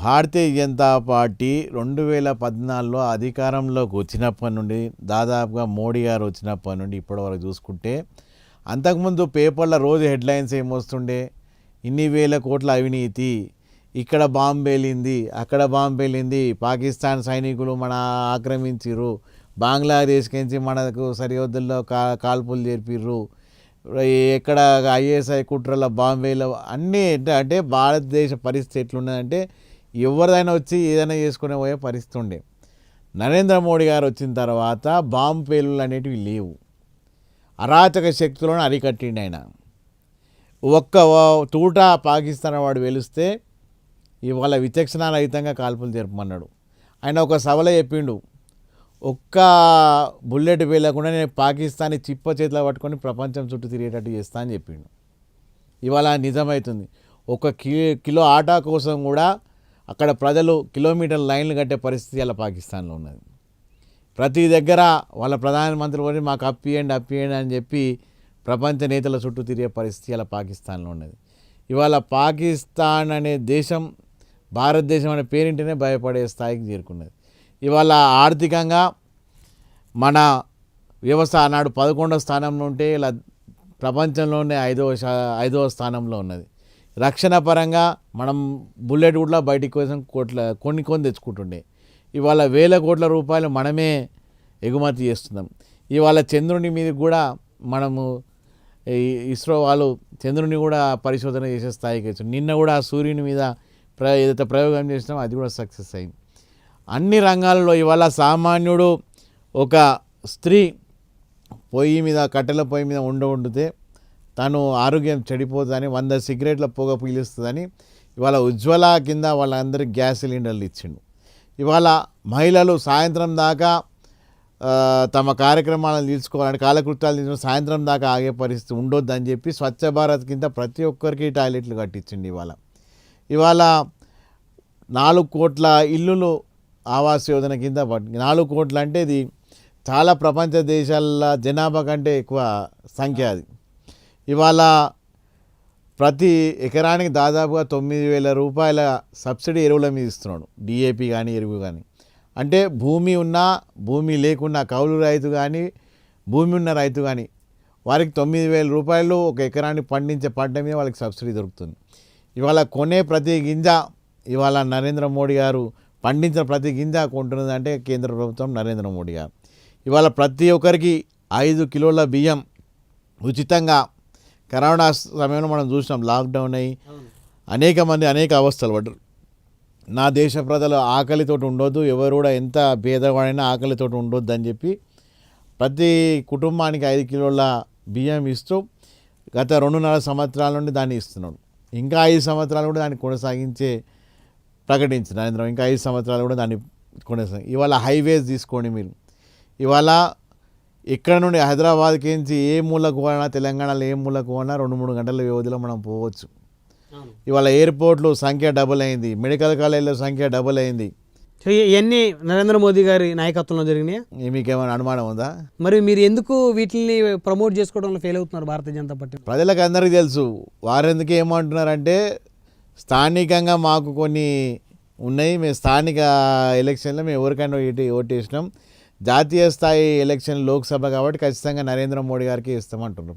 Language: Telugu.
భారతీయ జనతా పార్టీ రెండు వేల పద్నాలుగులో అధికారంలోకి వచ్చినప్పటి నుండి దాదాపుగా మోడీ గారు వచ్చినప్పటి నుండి ఇప్పటివరకు చూసుకుంటే అంతకుముందు పేపర్ల రోజు హెడ్లైన్స్ ఏమొస్తుండే ఇన్ని వేల కోట్ల అవినీతి. ఇక్కడ బాంబు పేలింది అక్కడ బాంబు పేలింది పాకిస్తాన్ సైనికులు మన ఆక్రమించిర్రు బంగ్లాదేశ్ నుంచి మనకు సరిహద్దుల్లో కా కాల్పులు జరిపిర్రు ఎక్కడ ఐఎస్ఐ కుట్రల బాంబేలో అన్నీ ఏంట- అంటే భారతదేశ పరిస్థితి ఎట్లున్నదంటే ఎవరిదైనా వచ్చి ఏదైనా చేసుకునే పోయే పరిస్థితి ఉండే. నరేంద్ర మోడీ గారు వచ్చిన తర్వాత బాంబు పేలుళ్ళు అనేటివి లేవు. అరాచక శక్తులను అరికట్టిండి ఆయన. ఒక్క తూట పాకిస్తాన్ వాడు వెలిస్తే ఇవాళ విచక్షణారహితంగా కాల్పులు జరపమన్నాడు. ఆయన ఒక సభల చెప్పిండు ఒక్క బుల్లెట్ వేయకుండా నేను పాకిస్తాన్ని చిప్ప చేతిలో పట్టుకొని ప్రపంచం చుట్టూ తిరిగేటట్టు చేస్తా అని చెప్పిండు. ఇవాళ నిజమవుతుంది ఒక కి కిలో ఆటా కోసం కూడా అక్కడ ప్రజలు కిలోమీటర్ లైన్లు కట్టే పరిస్థితి అలా పాకిస్తాన్లో ఉన్నది. ప్రతి దగ్గర వాళ్ళ ప్రధానమంత్రి కూడా మాకు అప్పియండి అప్పియండి అని చెప్పి ప్రపంచ నేతల చుట్టూ తిరిగే పరిస్థితి అలా పాకిస్తాన్లో ఉన్నది. ఇవాళ పాకిస్తాన్ అనే దేశం భారతదేశం అనే పేరింటనే భయపడే స్థాయికి చేరుకున్నది. ఇవాళ ఆర్థికంగా మన వ్యవస్థ ఆనాడు పదకొండవ స్థానంలో ఉంటే ఇలా ప్రపంచంలోనే ఐదవ శా- ఐదవ స్థానంలో ఉన్నది. రక్షణ పరంగా మనం బుల్లెట్ కూడా బయటికి కోసం కోట్ల కొన్ని కొని తెచ్చుకుంటుండే. ఇవాళ వేల కోట్ల రూపాయలు మనమే ఎగుమతి చేస్తున్నాం. ఇవాళ చంద్రుని మీద కూడా మనము ఇస్రో వాళ్ళు చంద్రుని కూడా పరిశోధన చేసే స్థాయికి వచ్చారు నిన్న కూడా ఆ సూర్యుని మీద ప్ర ఏదైతే ప్రయోగం చేసినామో అది కూడా సక్సెస్ అయింది. అన్ని రంగాల్లో ఇవాళ సామాన్యుడు ఒక స్త్రీ పొయ్యి మీద కట్టెల పొయ్యి మీద ఉండ వండితే తను ఆరోగ్యం చెడిపోతుందని వంద సిగరెట్ల పొగ పీలుస్తుందని ఇవాళ ఉజ్వల కింద వాళ్ళందరికీ గ్యాస్ సిలిండర్లు ఇచ్చిండు. ఇవాళ మహిళలు సాయంత్రం దాకా తమ కార్యక్రమాలను తీసుకోవాలని కాలకృత్యాలు తీసుకుని సాయంత్రం దాకా ఆగే పరిస్థితి ఉండొద్దని చెప్పి స్వచ్ఛ భారత్ కింద ప్రతి ఒక్కరికి టాయిలెట్లు కట్టించిండు ఇవాళ. ఇవాళ నాలుగు కోట్ల ఇల్లులు ఆవాస్ యోజన కింద నాలుగు కోట్ల అంటే ఇది చాలా ప్రపంచ దేశాల జనాభా కంటే ఎక్కువ సంఖ్య అది. ఇవాళ ప్రతి ఎకరానికి దాదాపుగా తొమ్మిది వేల రూపాయల సబ్సిడీ ఎరువుల మీద ఇస్తున్నాడు. డిఏపి కానీ ఎరువు కానీ అంటే భూమి ఉన్నా భూమి లేకున్నా కౌలు రైతు కానీ భూమి ఉన్న రైతు కానీ వారికి తొమ్మిది వేల రూపాయలు ఒక ఎకరాన్ని పండించే పంట మీద వాళ్ళకి సబ్సిడీ దొరుకుతుంది. ఇవాళ కొనే ప్రతి గింజ ఇవాళ నరేంద్ర మోడీ గారు పండించిన ప్రతి గింజ కొంటున్నది అంటే కేంద్ర ప్రభుత్వం నరేంద్ర మోడీ గారు. ఇవాళ ప్రతి ఒక్కరికి ఐదు కిలోల బియ్యం ఉచితంగా కరోనా సమయంలో మనం చూసినాం లాక్డౌన్ అయ్యి అనేక మంది అనేక అవస్థలు పడ్డారు. నా దేశ ప్రజలు ఆకలితో ఉండొద్దు ఎవరు కూడా ఎంత పేదవాడైనా ఆకలితో ఉండొద్దు అని చెప్పి ప్రతి కుటుంబానికి ఐదు కిలోల బియ్యం ఇస్తూ గత రెండున్నర సంవత్సరాల నుండి దాన్ని ఇస్తున్నాడు. ఇంకా ఐదు సంవత్సరాలు కూడా దాన్ని కొనసాగించే ప్రకటించి నరేంద్ర ఇంకా ఐదు సంవత్సరాలు కూడా దాన్ని కొనసాగి ఇవాళ హైవేస్ తీసుకోండి మీరు. ఇవాళ ఇక్కడ నుండి హైదరాబాద్కి నుంచి ఏ మూలకు పోయినా తెలంగాణలో ఏ మూలకు పోయినా రెండు మూడు గంటల వ్యవధిలో మనం పోవచ్చు. ఇవాళ ఎయిర్పోర్ట్లు సంఖ్య డబుల్ అయింది మెడికల్ కాలేజీల సంఖ్య డబుల్ అయింది. ఇవన్నీ నరేంద్ర మోదీ గారి నాయకత్వంలో జరిగినాయి? మీకేమైనా అనుమానం ఉందా? మరి మీరు ఎందుకు వీటిని ప్రమోట్ చేసుకోవడంలో ఫెయిల్ అవుతున్నారు భారతీయ జనతా పార్టీ? ప్రజలకు అందరికీ తెలుసు వారెందుకు ఏమంటున్నారంటే స్థానికంగా మాకు కొన్ని ఉన్నాయి మేము స్థానిక ఎలక్షన్లో మేము ఎవరికైనా ఓటు ఓటేసినాం జాతీయ స్థాయి ఎలక్షన్ లోక్సభ కాబట్టి ఖచ్చితంగా నరేంద్ర మోడీ గారికి ఇస్తామంటున్నారు.